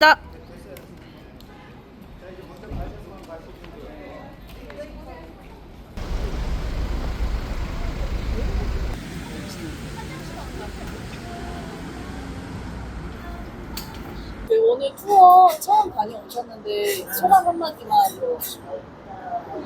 나. 네, 오늘 투어 처음 다녀오셨는데 소감 한마디만 들어주시고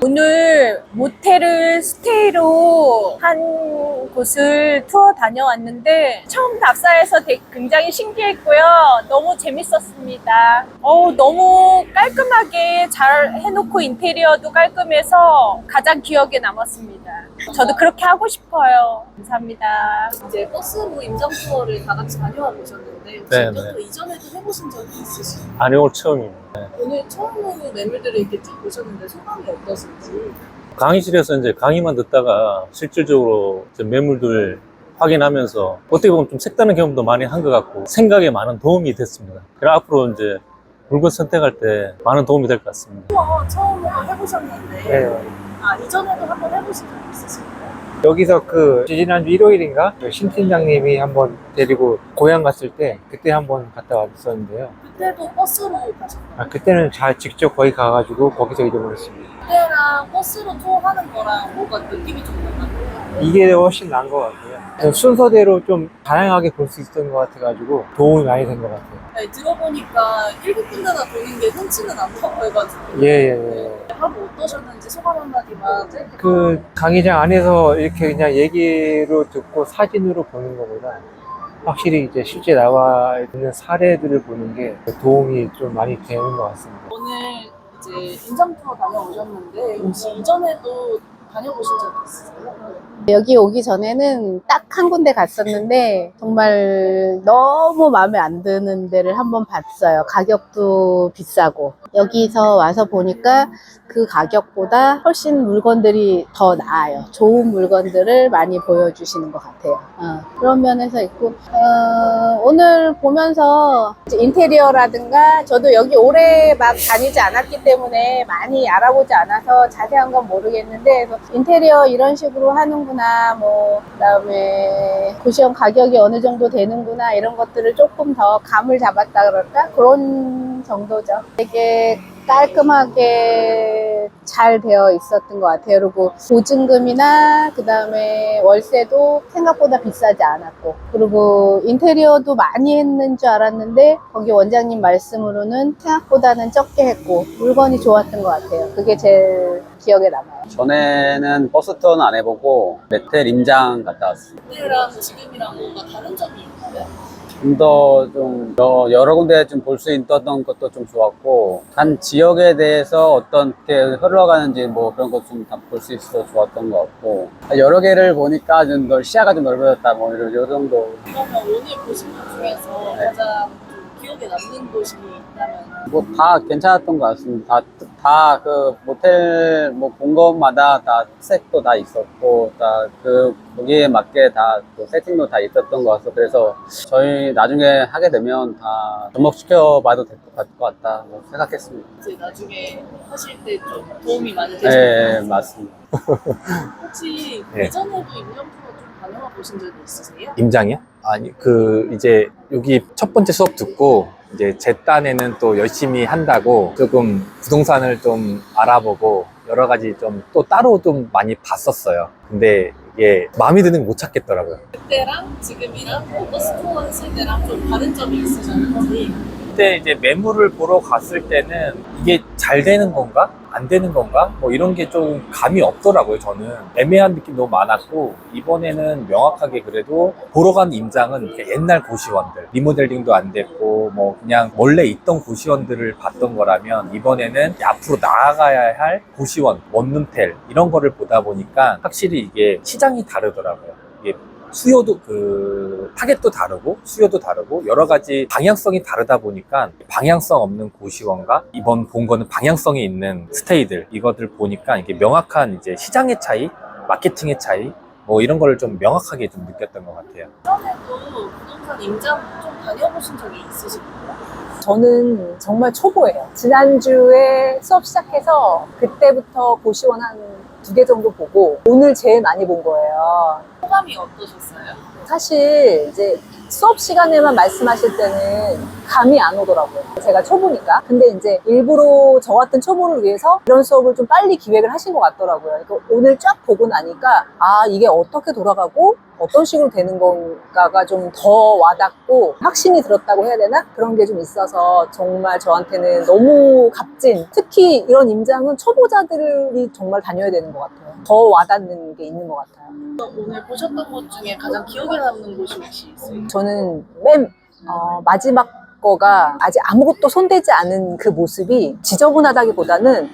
오늘 모텔을 스테이로 한 곳을 투어 다녀왔는데 처음 답사해서 굉장히 신기했고요. 너무 재밌었습니다. 어우, 너무 깔끔하게 잘 해놓고 인테리어도 깔끔해서 가장 기억에 남았습니다. 저도 그렇게 하고 싶어요. 감사합니다. 이제 버스로 임장 투어를 다 같이 다녀와 보셨는데 혹시 네, 이것도 네. 이전에도 해보신 적이 있으신가요? 아니 오늘 처음입니다. 오늘 처음으로 매물들을 이렇게 쭉 보셨는데 소감이 어떠신지 강의실에서 이제 강의만 듣다가 실질적으로 이제 매물들 확인하면서 어떻게 보면 좀 색다른 경험도 많이 한 것 같고 생각에 많은 도움이 됐습니다. 그래 앞으로 이제 물건 선택할 때 많은 도움이 될 것 같습니다. 투어 처음으로 해보셨는데 네. 아 이전에도 한번 해보신 적이 있으신가요? 여기서 그 지난주 일요일인가 그신 팀장님이 한번 데리고 고향 갔을 때 그때 한번 갔다 왔었는데요. 그때도 버스로 가셨나요? 아, 그때는 잘 직접 거기 가가지고 거기서 잊어버렸습니다. 그때랑 버스로 투어하는 거랑 뭐가 느낌이 좀 달라요? 이게 훨씬 나은 것 같고요. 순서대로 좀 다양하게 볼 수 있었던 것 같아가지고 도움이 많이 된 것 같아요. 네, 들어보니까 일곱 군데나 도는 게 흔치는 않다고 해가지고 예, 예, 예. 하루 어떠셨는지 소감 한마디만 그 강의장 안에서 이렇게 그냥 얘기로 듣고 사진으로 보는 것보다 확실히 이제 실제 나와 있는 사례들을 보는 게 도움이 좀 많이 되는 것 같습니다. 오늘 이제 인장 투어 다녀오셨는데 혹시 이전에도 다녀보신 적 있으세요? 여기 오기 전에는 딱 한 군데 갔었는데 정말 너무 마음에 안 드는 데를 한번 봤어요. 가격도 비싸고 여기서 와서 보니까 그 가격보다 훨씬 물건들이 더 나아요. 좋은 물건들을 많이 보여주시는 것 같아요. 어, 그런 면에서 있고 어, 오늘 보면서 인테리어라든가 저도 여기 오래 막 다니지 않았기 때문에 많이 알아보지 않아서 자세한 건 모르겠는데 인테리어 이런 식으로 하는구나 뭐 그다음에 고시원 가격이 어느 정도 되는구나 이런 것들을 조금 더 감을 잡았다 그럴까 그런 정도죠. 되게 깔끔하게 잘 되어 있었던 것 같아요. 그리고 보증금이나 그 다음에 월세도 생각보다 비싸지 않았고 그리고 인테리어도 많이 했는 줄 알았는데 거기 원장님 말씀으로는 생각보다는 적게 했고 물건이 좋았던 것 같아요. 그게 제일 기억에 남아요. 전에는 버스 투어는 안 해보고 메텔 임장 갔다 왔습니다. 그때랑 지금이랑 뭔가 다른 점이 있나요? 좀 더 좀 여러 군데 좀 볼 수 있었던 것도 좀 좋았고 한 지역에 대해서 어떻게 흘러가는지 뭐 그런 것 좀 다 볼 수 있어서 좋았던 것 같고 여러 개를 보니까 좀 넓- 시야가 좀 넓어졌다 뭐 이런 요 정도 그러면 오늘 보신 것 중에서 네. 가장 좀 기억에 남는 곳이 있다면 뭐 다 괜찮았던 것 같습니다. 다 그 모텔 뭐 본 것마다 다 색도 다 있었고 다 그 거기에 맞게 다그 세팅도 다 있었던 것 같아서 그래서 저희 나중에 하게 되면 다 접목시켜 봐도 될 것 같다 뭐 생각했습니다. 이제 나중에 하실 때 좀 도움이 많이 네, 되셨나요? 맞습니다. 혹시 네. 이전에도 투어 좀 다녀와 보신 적이 있으세요? 임장이요? 아니 그 이제 여기 첫 번째 수업 듣고 이제 제 딴에는 또 열심히 한다고 조금 부동산을 좀 알아보고 여러 가지 좀 또 따로 좀 많이 봤었어요. 근데 이게 마음에 드는 거 못 찾겠더라고요. 그때랑 지금이랑 뭐 버스 투어 했을 때랑 좀 다른 점이 있으셨는지 그때 이제 매물을 보러 갔을 때는 이게 잘 되는 건가? 안 되는 건가? 뭐 이런 게 좀 감이 없더라고요, 저는. 애매한 느낌 너무 많았고, 이번에는 명확하게 그래도 보러 간 임장은 옛날 고시원들, 리모델링도 안 됐고, 뭐 그냥 원래 있던 고시원들을 봤던 거라면, 이번에는 앞으로 나아가야 할 고시원, 원룸텔, 이런 거를 보다 보니까 확실히 이게 시장이 다르더라고요. 이게 수요도 그 타겟도 다르고 수요도 다르고 여러 가지 방향성이 다르다 보니까 방향성 없는 고시원과 이번 본 거는 방향성이 있는 스테이들 이것들 보니까 이게 명확한 이제 시장의 차이, 마케팅의 차이 뭐 이런 거를 좀 명확하게 좀 느꼈던 것 같아요. 이전에도 부동산 임장 좀 다녀보신 적이 있으신가요? 저는 정말 초보예요. 지난주에 수업 시작해서 그때부터 고시원 한 두 개 정도 보고 오늘 제일 많이 본 거예요. 소감이 어떠셨어요? 사실 이제 수업 시간에만 말씀하실 때는 감이 안 오더라고요. 제가 초보니까. 근데 이제 일부러 저 같은 초보를 위해서 이런 수업을 좀 빨리 기획을 하신 것 같더라고요. 그러니까 오늘 쫙 보고 나니까 아, 이게 어떻게 돌아가고 어떤 식으로 되는 건가가 좀 더 와닿고 확신이 들었다고 해야 되나? 그런 게 좀 있어서 정말 저한테는 너무 값진 특히 이런 임장은 초보자들이 정말 다녀야 되는 것 같아요. 더 와닿는 게 있는 것 같아요. 오늘 보셨던 곳 중에 가장 기억에 남는 곳이 혹시 있어요? 저는 맨 어, 마지막 거가 아직 아무것도 손대지 않은 그 모습이 지저분하다기보다는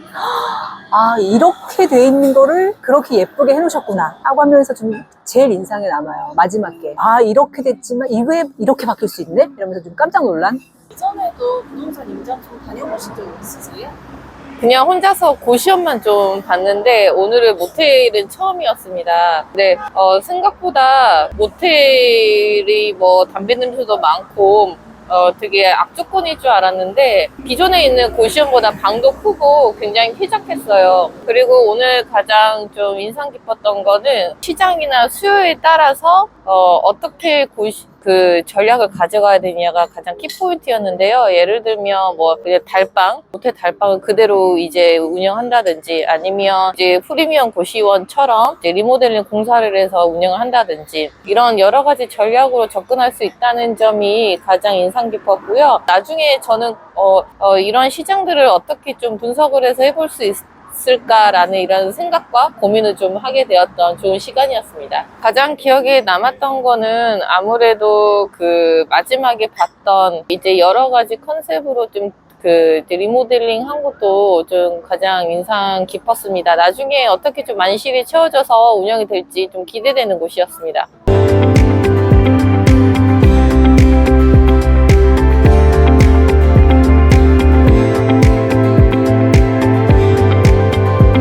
아 이렇게 돼 있는 거를 그렇게 예쁘게 해놓으셨구나 하고 하면서 좀 제일 인상에 남아요 마지막 게아 이렇게 됐지만 이게 이렇게 바뀔 수 있네 이러면서 좀 깜짝 놀란 이전에도 부동산 임장 투어 다녀보신 적 있으세요? 그냥 혼자서 고시원만 좀 봤는데 오늘은 모텔은 처음이었습니다. 근데 어, 생각보다 모텔이 뭐 담배 냄새도 많고 어, 되게 악조건일 줄 알았는데 기존에 있는 고시원보다 방도 크고 굉장히 쾌적했어요. 그리고 오늘 가장 좀 인상 깊었던 거는 시장이나 수요에 따라서 어, 고시, 그 전략을 가져가야 되냐가 가장 키포인트였는데요. 예를 들면 뭐 달방, 모텔 달방을 그대로 이제 운영한다든지 아니면 이제 프리미엄 고시원처럼 리모델링 공사를 해서 운영을 한다든지 이런 여러 가지 전략으로 접근할 수 있다는 점이 가장 인상 깊었고요. 나중에 저는 어, 어, 이런 시장들을 어떻게 좀 분석을 해서 해볼 수 있, 있을까라는 이런 생각과 고민을 좀 하게 되었던 좋은 시간이었습니다. 가장 기억에 남았던 거는 아무래도 그 마지막에 봤던 이제 여러 가지 컨셉으로 좀그 리모델링 한 것도 좀 가장 인상 깊었습니다. 나중에 어떻게 좀 만실이 채워져서 운영이 될지 좀 기대되는 곳이었습니다.